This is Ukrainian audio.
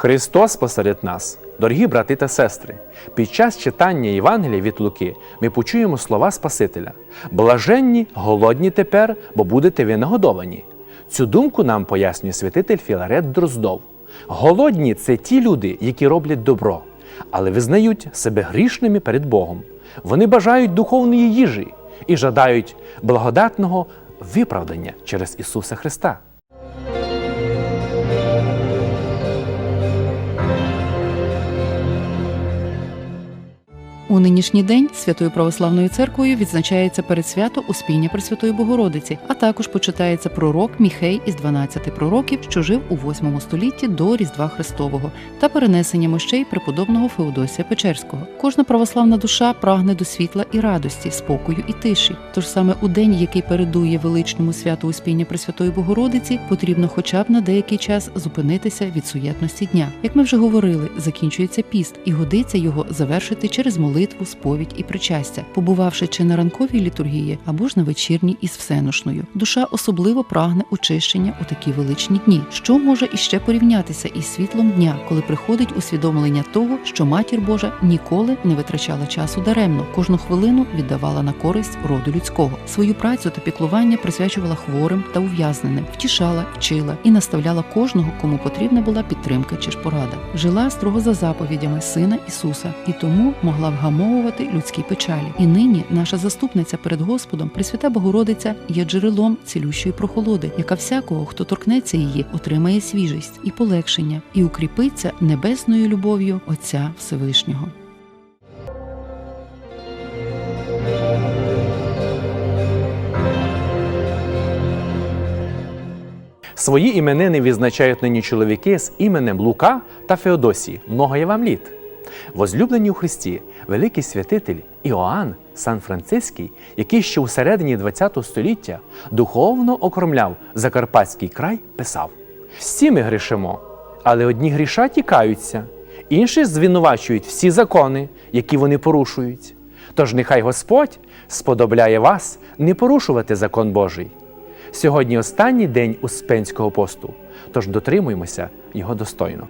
Христос посеред нас, дорогі брати та сестри, під час читання Євангелія від Луки ми почуємо слова Спасителя: блаженні, голодні тепер, бо будете ви нагодовані. Цю думку нам пояснює святитель Філарет Дроздов. Голодні це ті люди, які роблять добро, але визнають себе грішними перед Богом. Вони бажають духовної їжі і жадають благодатного виправдання через Ісуса Христа. У нинішній день Святою Православною церквою відзначається передсвято Успіння Пресвятої Богородиці, а також почитається пророк Міхей із 12 пророків, що жив у 8 столітті до Різдва Христового, та перенесення мощей преподобного Феодосія Печерського. Кожна православна душа прагне до світла і радості, спокою і тиші. Тож саме у день, який передує величному святу Успіння Пресвятої Богородиці, потрібно хоча б на деякий час зупинитися від суєтності дня. Як ми вже говорили, закінчується піст, і годиться його завершити через молитву, сповідь і причастя, побувавши чи на ранковій літургії або ж на вечірній із всеношною. Душа особливо прагне очищення у такі величні дні. Що може іще порівнятися із світлом дня, коли приходить усвідомлення того, що матір Божа ніколи не витрачала часу даремно, кожну хвилину віддавала на користь роду людського. Свою працю та піклування присвячувала хворим та ув'язненим, втішала, вчила і наставляла кожного, кому потрібна була підтримка чи ж порада. Жила строго за заповідями Сина Ісуса і тому могла вгамовувати людські печалі. І нині наша заступниця перед Господом, Пресвята Богородиця, є джерелом цілющої прохолоди, яка всякого, хто торкнеться її, отримає свіжість і полегшення, і укріпиться небесною любов'ю Отця Всевишнього. Свої іменини відзначають нині чоловіки з іменем Лука та Феодосії. Много є вам літ. Возлюблені у Христі, великий святитель Іоанн Сан-Франциський, який ще у середині ХХ століття духовно окромляв Закарпатський край, писав: Всі ми грішимо, але одні гріша тікаються, інші звинувачують всі закони, які вони порушують. Тож нехай Господь сподобляє вас не порушувати закон Божий. Сьогодні останній день Успенського посту, тож дотримуємося його достойно.